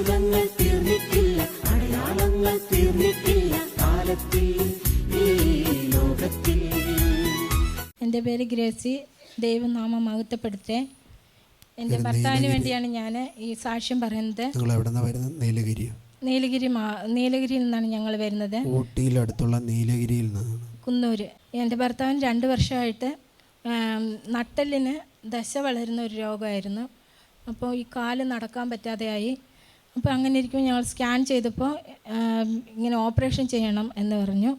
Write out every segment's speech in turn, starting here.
അത്ഭുതങ്ങൾ തീർന്നിട്ടില്ല അടയാളങ്ങൾ തീർന്നിട്ടില്ല കാലത്തിൽ ഈ ലോകത്തിൽ. എന്റെ പേര് ഗ്രേസി ദൈവനാമം മഹത്വപ്പെടുത്തേ. എന്റെ ഭർത്താവിന് വേണ്ടിയാണ് ഞാൻ ഈ സാക്ഷ്യം പറയുന്നത്. നിങ്ങൾ എവിടെ നീലഗിരി വരുന്നത് നീലഗിരി മാ നീലഗിരിയിൽ നിന്നാണ് ഞങ്ങൾ വരുന്നത്. ഊട്ടിയിലടുത്തുള്ള നീലഗിരിയിൽ നിന്നാണ്. കുന്നൂര്. എന്റെ ഭർത്താവിന് രണ്ട് വർഷമായിട്ട് നട്ടലിന് ദശ വളരുന്ന ഒരു രോഗമായിരുന്നു. അപ്പോൾ ഈ കാൽ നടക്കാൻ പറ്റാതെയായി. അപ്പോൾ അങ്ങനെ ഇരിക്കുമ്പോൾ ഞങ്ങൾ സ്കാൻ ചെയ്തപ്പോൾ ഇങ്ങനെ ഓപ്പറേഷൻ ചെയ്യണം എന്ന് പറഞ്ഞു.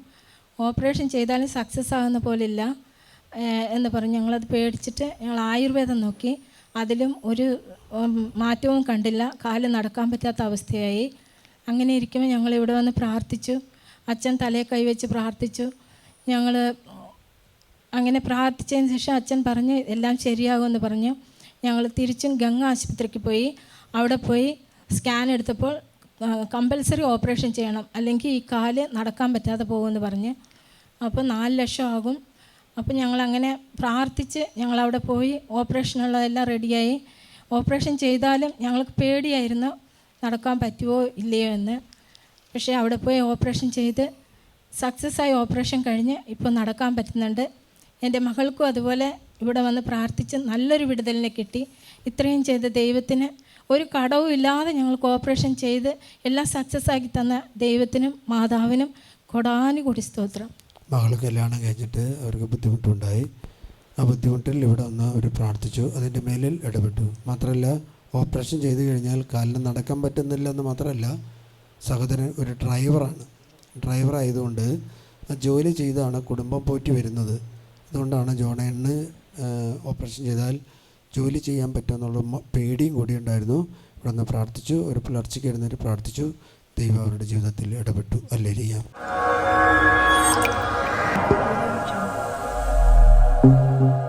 ഓപ്പറേഷൻ ചെയ്താലും സക്സസ് ആകുന്ന പോലില്ല എന്ന് പറഞ്ഞ്. ഞങ്ങളത് പേടിച്ചിട്ട് ഞങ്ങൾ ആയുർവേദം നോക്കി. അതിലും ഒരു മാറ്റവും കണ്ടില്ല. കാൽ നടക്കാൻ പറ്റാത്ത അവസ്ഥയായി. അങ്ങനെ ഇരിക്കുമ്പോൾ ഞങ്ങൾ ഇവിടെ വന്ന് പ്രാർത്ഥിച്ചു. അച്ഛൻ തലയെ കൈവച്ച് പ്രാർത്ഥിച്ചു. ഞങ്ങൾ അങ്ങനെ പ്രാർത്ഥിച്ചതിന് ശേഷം അച്ഛൻ പറഞ്ഞ് എല്ലാം ശരിയാകുമെന്ന് പറഞ്ഞു. ഞങ്ങൾ തിരിച്ചും ഗംഗ ആശുപത്രിക്ക് പോയി. അവിടെ പോയി സ്കാൻ എടുത്തപ്പോൾ കമ്പൽസറി ഓപ്പറേഷൻ ചെയ്യണം. അല്ലെങ്കിൽ ഈ കാൽ നടക്കാൻ പറ്റാതെ പോകുമെന്ന് പറഞ്ഞ്. അപ്പോൾ നാല് ലക്ഷം ആകും. അപ്പോൾ ഞങ്ങളങ്ങനെ പ്രാർത്ഥിച്ച് ഞങ്ങളവിടെ പോയി ഓപ്പറേഷനുള്ളതെല്ലാം റെഡിയായി ഓപ്പറേഷൻ ചെയ്താലും ഞങ്ങൾക്ക് പേടിയായിരുന്നു നടക്കാൻ പറ്റുമോ ഇല്ലയോ എന്ന്. പക്ഷേ അവിടെ പോയി ഓപ്പറേഷൻ ചെയ്ത് സക്സസ് ആയി ഓപ്പറേഷൻ കഴിഞ്ഞ് ഇപ്പോൾ നടക്കാൻ പറ്റുന്നുണ്ട്. എന്റെ മകൾക്കും അതുപോലെ ഇവിടെ വന്ന് പ്രാർത്ഥിച്ച് നല്ലൊരു വിടുതലിനെ കിട്ടി. ഇത്രയും ചെയ്ത ദൈവത്തിന് ഒരു കടവും ഇല്ലാതെ ഞങ്ങൾ കോപ്പറേഷൻ ചെയ്ത് എല്ലാം സക്സസ് ആക്കി തന്ന ദൈവത്തിനും മാതാവിനും കൊടാനുകൂടി സ്തോത്രം. മകൾ കല്യാണം കഴിഞ്ഞിട്ട് അവർക്ക് ബുദ്ധിമുട്ടുണ്ടായി. ആ ബുദ്ധിമുട്ടിൽ ഇവിടെ ഒന്ന് അവർ പ്രാർത്ഥിച്ചു. അതിന്റെ മേലിൽ ഇടപെട്ടു. മാത്രമല്ല ഓപ്പറേഷൻ ചെയ്ത് കഴിഞ്ഞാൽ കാലിന് നടക്കാൻ പറ്റുന്നില്ല എന്ന് മാത്രമല്ല സഹോദരൻ ഒരു ഡ്രൈവറാണ് ഡ്രൈവർ ആയതുകൊണ്ട് ജോലി ചെയ്താണ് കുടുംബം പോറ്റി വരുന്നത്. അതുകൊണ്ടാണ് ജോണേണ് ഓപ്പറേഷൻ ചെയ്താൽ ജോലി ചെയ്യാൻ പറ്റുമെന്നുള്ള പേടിയും കൂടി ഉണ്ടായിരുന്നു. ഇവിടെ നിന്ന് പ്രാർത്ഥിച്ചു ഒരു പുലർച്ചയ്ക്ക് എഴുന്നേറ്റ് പ്രാർത്ഥിച്ചു. ദൈവം അവരുടെ ജീവിതത്തിൽ ഇടപെട്ടു. അല്ലേരിയാം Thank